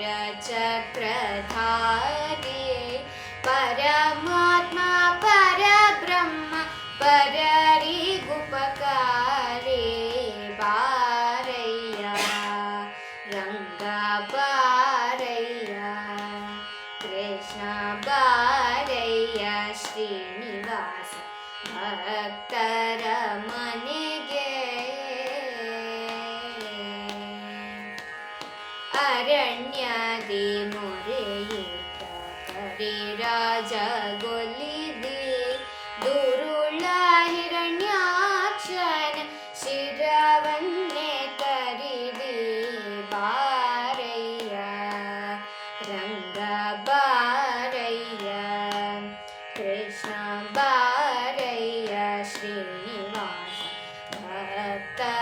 परचक्रधारे परमात्मा परब्रह्म पररिगुपकारे बारय्या रङ्गा बारय्या कृष्ण बारय्या श्रीनिवास भक्तरमने ಅರಣ್ಯದಿ ಮೊರೆಯಿಟ್ಟ ಕರಿರಾಜ ಗೊಲಿದೆ ದುರುಳ ಹಿರಣ್ಯಾಕ್ಷನ ಶಿರವನ್ನೇ ಕರಿದೆ ಬಾರಯ್ಯ ರಂಗ ಬಾರಯ್ಯ ಕೃಷ್ಣ ಬಾರಯ್ಯ ಶ್ರೀನಿವಾಸ ಭಕ್ತರ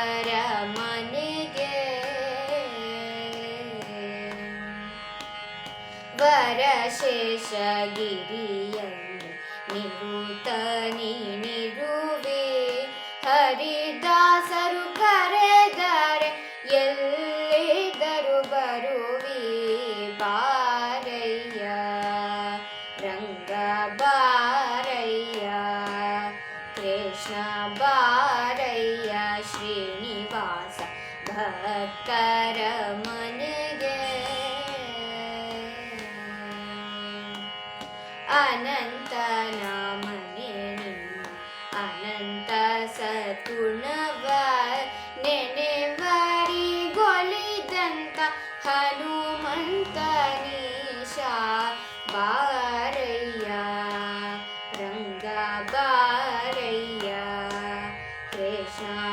ವರಶೇಷಗಿರಿಯಲ್ಲಿ ನಿರುತ ನಿರುವೆ. ಹರಿದಾಸರು ಕರೆದರೆ ಎಲ್ಲಿದ್ದರು ಬರುವೆ. ಬಾರಯ್ಯ, ರಂಗ ಬಾರಯ್ಯ, ಕೃಷ್ಣ ಬಾರಯ್ಯ, ಶ್ರೀನಿವಾಸ ಭಕ್ತರ ಮನೆ. अनन्तनामनि अनन्त स तुणवरि गोलिदन्त हनुमन्तरीशा पारय्या रङ्गा बारय्या तेषा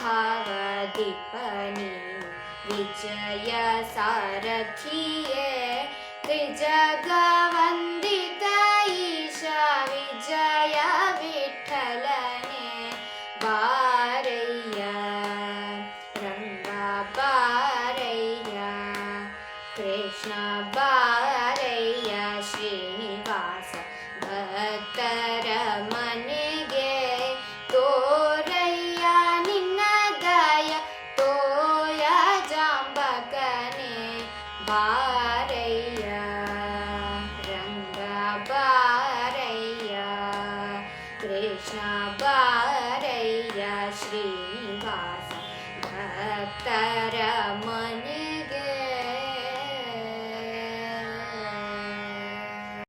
भावदिपनि विजय सारथिये त्रिजगवन्दित ईशा विजय विठ्ठलने बारय्या रङ्गा बारय्या कृष्ण बारय्या श्री బారయ్య రంగ బారయ్య కృష్ణ బారయ్య శ్రీనివాస భక్తరా